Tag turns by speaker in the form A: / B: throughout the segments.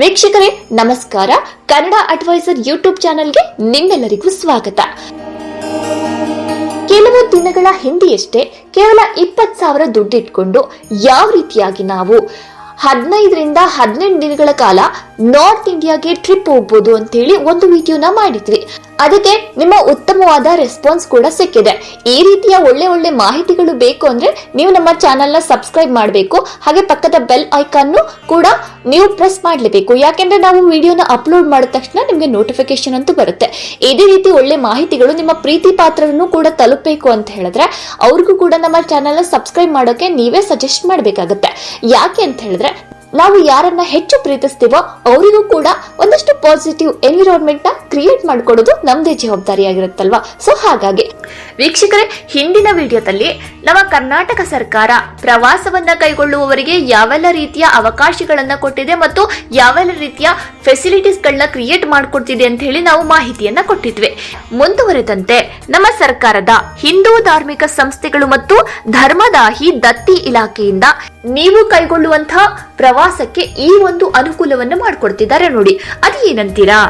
A: ವೀಕ್ಷಕರೇ, ನಮಸ್ಕಾರ. Kannada adviser YouTube ಚಾನೆಲ್ಗೆ ನಿಮ್ಮೆಲ್ಲರಿಗೂ ಸ್ವಾಗತ. ಕೆಲವು ದಿನಗಳ ಹಿಂದೆಯಷ್ಟೇ ಕೇವಲ ಇಪ್ಪತ್ ಸಾವಿರ ದುಡ್ಡಿಟ್ಕೊಂಡು ಯಾವ ರೀತಿಯಾಗಿ ನಾವು ಹದಿನೈದರಿಂದ ಹದಿನೆಂಟು ದಿನಗಳ ಕಾಲ ನಾರ್ತ್ ಇಂಡಿಯಾಗೆ ಟ್ರಿಪ್ ಹೋಗ್ಬೋದು ಅಂತೇಳಿ ಒಂದು ವಿಡಿಯೋನ ಮಾಡಿದ್ವಿ. ಅದಕ್ಕೆ ನಿಮ್ಮ ಉತ್ತಮವಾದ ರೆಸ್ಪಾನ್ಸ್ ಕೂಡ ಸಿಕ್ಕಿದೆ. ಈ ರೀತಿಯ ಒಳ್ಳೆ ಒಳ್ಳೆ ಮಾಹಿತಿಗಳು ಬೇಕು ಅಂದ್ರೆ ನೀವು ನಮ್ಮ ಚಾನೆಲ್ನ ಸಬ್ಸ್ಕ್ರೈಬ್ ಮಾಡಬೇಕು. ಹಾಗೆ ಪಕ್ಕದ ಬೆಲ್ ಐಕಾನ್ನು ಕೂಡ ನೀವು ಪ್ರೆಸ್ ಮಾಡಲೇಬೇಕು. ಯಾಕೆಂದ್ರೆ ನಾವು ವಿಡಿಯೋನ ಅಪ್ಲೋಡ್ ಮಾಡಿದ ತಕ್ಷಣ ನಿಮಗೆ ನೋಟಿಫಿಕೇಶನ್ ಅಂತೂ ಬರುತ್ತೆ. ಇದೇ ರೀತಿ ಒಳ್ಳೆ ಮಾಹಿತಿಗಳು ನಿಮ್ಮ ಪ್ರೀತಿ ಪಾತ್ರರನ್ನು ಕೂಡ ತಲುಪಬೇಕು ಅಂತ ಹೇಳಿದ್ರೆ ಅವ್ರಿಗೂ ಕೂಡ ನಮ್ಮ ಚಾನೆಲ್ನ ಸಬ್ಸ್ಕ್ರೈಬ್ ಮಾಡೋಕೆ ನೀವೇ ಸಜೆಸ್ಟ್ ಮಾಡಬೇಕಾಗುತ್ತೆ. ಯಾಕೆ ಅಂತ ಹೇಳಿದ್ರೆ ನಾವು ಯಾರನ್ನ ಹೆಚ್ಚು ಪ್ರೀತಿಸ್ತೀವೋ ಅವರಿಗೂ ಕೂಡ ಒಂದಷ್ಟು ಪಾಸಿಟಿವ್ ಎನ್ವಿರಾನ್ಮೆಂಟ್ನ ಕ್ರಿಯೇಟ್ ಮಾಡ್ಕೊಡೋದು ನಮ್ದೇ ಜವಾಬ್ದಾರಿಯಾಗಿರುತ್ತಲ್ವಾ? ಸೊ ಹಾಗಾಗಿ ವೀಕ್ಷಕರೇ, ಹಿಂದಿನ ವಿಡಿಯೋದಲ್ಲಿ ನಮ್ಮ ಕರ್ನಾಟಕ ಸರ್ಕಾರ ಪ್ರವಾಸವನ್ನ ಕೈಗೊಳ್ಳುವವರಿಗೆ ಯಾವೆಲ್ಲ ರೀತಿಯ ಅವಕಾಶಗಳನ್ನ ಕೊಟ್ಟಿದೆ ಮತ್ತು ಯಾವೆಲ್ಲ ರೀತಿಯ ಫೆಸಿಲಿಟೀಸ್ ಗಳನ್ನ ಕ್ರಿಯೇಟ್ ಮಾಡಿಕೊಡ್ತಿದೆ ಅಂತ ಹೇಳಿ ನಾವು ಮಾಹಿತಿಯನ್ನ ಕೊಟ್ಟಿದ್ವಿ. ಮುಂದುವರೆದಂತೆ ನಮ್ಮ ಸರ್ಕಾರದ ಹಿಂದೂ ಧಾರ್ಮಿಕ ಸಂಸ್ಥೆಗಳು ಮತ್ತು ಧರ್ಮದಾಹಿ ದತ್ತಿ ಇಲಾಖೆಯಿಂದ ನೀವು ಕೈಗೊಳ್ಳುವಂತಹ ಪ್ರವಾಸಕ್ಕೆ ಈ ಒಂದು ಅನುಕೂಲವನ್ನು ಮಾಡಿಕೊಡ್ತಿದ್ದಾರೆ ನೋಡಿ. ಅದು ಏನಂತೀರಾ?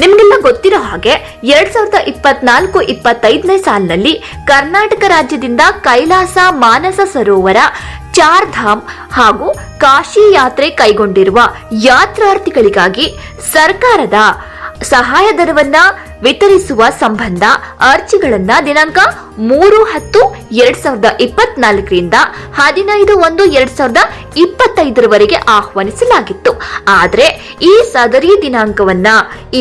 A: ನಿಮ್ಗೆಲ್ಲ ಗೊತ್ತಿರೋ ಹಾಗೆ ಎರಡ್ ಸಾವಿರದ ಇಪ್ಪತ್ನಾಲ್ಕು ಇಪ್ಪತ್ತೈದನೇ ಸಾಲಿನಲ್ಲಿ ಕರ್ನಾಟಕ ರಾಜ್ಯದಿಂದ ಕೈಲಾಸ ಮಾನಸ ಸರೋವರ ಚಾರ್ ಧಾಮ್ ಹಾಗೂ ಕಾಶಿ ಯಾತ್ರೆ ಕೈಗೊಂಡಿರುವ ಯಾತ್ರಾರ್ಥಿಗಳಿಗಾಗಿ ಸರ್ಕಾರದ ಸಹಾಯಧನವನ್ನ ವಿತರಿಸುವ ಸಂಬಂಧ ಅರ್ಜಿಗಳನ್ನ ದಿನಾಂಕ ಮೂರು ಹತ್ತು ಎರಡ್ ಸಾವಿರದ ಇಪ್ಪತ್ನಾಲ್ಕರಿಂದ ಹದಿನೈದು ಒಂದು ಎರಡ್ ಸಾವಿರದ ಇಪ್ಪತ್ತೈದರವರೆಗೆ ಆಹ್ವಾನಿಸಲಾಗಿತ್ತು. ಆದರೆ ಈ ಸದರಿ ದಿನಾಂಕವನ್ನ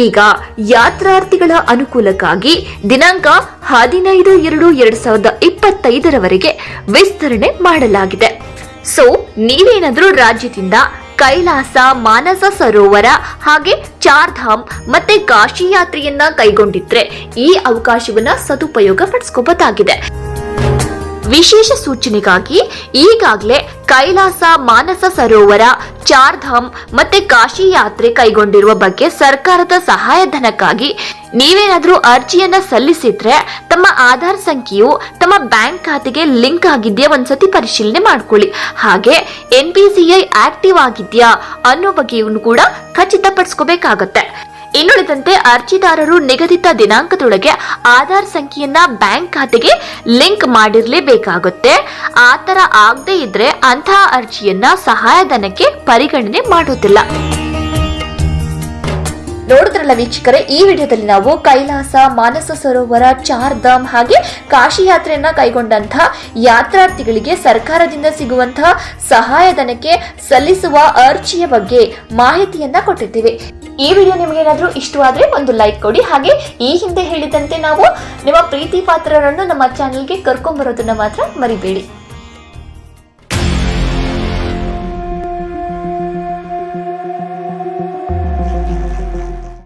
A: ಈಗ ಯಾತ್ರಾರ್ಥಿಗಳ ಅನುಕೂಲಕ್ಕಾಗಿ ದಿನಾಂಕ ಹದಿನೈದು ಎರಡು ಎರಡ್ ಸಾವಿರದ ಇಪ್ಪತ್ತೈದರವರೆಗೆ ವಿಸ್ತರಣೆ ಮಾಡಲಾಗಿದೆ. ಸೊ ನೀವೇನಾದರೂ ರಾಜ್ಯದಿಂದ ಕೈಲಾಸ ಮಾನಸ ಸರೋವರ ಹಾಗೆ ಚಾರ್ಧಾಮ್ ಮತ್ತೆ ಕಾಶಿ ಯಾತ್ರೆಯನ್ನ ಕೈಗೊಂಡಿದ್ರೆ ಈ ಅವಕಾಶವನ್ನ ಸದುಪಯೋಗ ಪಡಿಸ್ಕೋಬಹುದಾಗಿದೆ ವಿಶೇಷ ಸೂಚನೆಗಾಗಿ ಈಗಾಗಲೇ ಕೈಲಾಸ ಮಾನಸ ಸರೋವರ, ಚಾರ್ಧಾಮ್ ಮತ್ತೆ ಕಾಶಿ ಯಾತ್ರೆ ಕೈಗೊಂಡಿರುವ ಬಗ್ಗೆ ಸರ್ಕಾರದ ಸಹಾಯಧನಕ್ಕಾಗಿ ನೀವೇನಾದರೂ ಅರ್ಜಿಯನ್ನ ಸಲ್ಲಿಸಿದ್ರೆ ತಮ್ಮ ಆಧಾರ್ ಸಂಖ್ಯೆಯು ತಮ್ಮ ಬ್ಯಾಂಕ್ ಖಾತೆಗೆ ಲಿಂಕ್ ಆಗಿದೆಯಾ ಒಂದ್ಸತಿ ಪರಿಶೀಲನೆ ಮಾಡ್ಕೊಳ್ಳಿ. ಹಾಗೆ N P C I active ಆಗಿದೆಯಾ ಅನ್ನೋ ಬಗ್ಗೆಯನ್ನು ಕೂಡ ಖಚಿತಪಡಿಸ್ಕೋಬೇಕಾಗತ್ತೆ. ಇನ್ನುಳಿದಂತೆ ಅರ್ಜಿದಾರರು ನಿಗದಿತ ದಿನಾಂಕದೊಳಗೆ ಆಧಾರ್ ಸಂಖ್ಯೆಯನ್ನ ಬ್ಯಾಂಕ್ ಖಾತೆಗೆ ಲಿಂಕ್ ಮಾಡಿರಲೇಬೇಕಾಗುತ್ತೆ. ಆ ತರ ಆಗದೆ ಇದ್ರೆ ಅಂತಹ ಅರ್ಜಿಯನ್ನ ಸಹಾಯಧನಕ್ಕೆ ಪರಿಗಣನೆ ಮಾಡುವುದಿಲ್ಲ ನೋಡಿದ್ರಲ್ಲ ವೀಕ್ಷಕರೇ, ಈ ವಿಡಿಯೋದಲ್ಲಿ ನಾವು ಕೈಲಾಸ, ಮಾನಸ ಸರೋವರ ಚಾರ್ ಧಾಮ್ ಹಾಗೆ ಕಾಶಿ ಯಾತ್ರೆಯನ್ನ ಕೈಗೊಂಡಂತಹ ಯಾತ್ರಾರ್ಥಿಗಳಿಗೆ ಸರ್ಕಾರದಿಂದ ಸಿಗುವಂತಹ ಸಹಾಯಧನಕ್ಕೆ ಸಲ್ಲಿಸುವ ಅರ್ಜಿಯ ಬಗ್ಗೆ ಮಾಹಿತಿಯನ್ನ ಕೊಟ್ಟಿದ್ದೀವಿ. ಈ ವಿಡಿಯೋ ನಿಮಗೇನಾದರೂ ಇಷ್ಟವಾದರೆ ಒಂದು ಲೈಕ್ ಕೊಡಿ. ಹಾಗೆ ಈ ಹಿಂದೆ ಹೇಳಿದಂತೆ ನಾವು ನಿಮ್ಮ ಪ್ರೀತಿ ಪಾತ್ರರನ್ನು ನಮ್ಮ ಚಾನೆಲ್ಗೆ ಕರ್ಕೊಂಡ್ಬರೋದನ್ನು ಮಾತ್ರ ಮರಿಬೇಡಿ.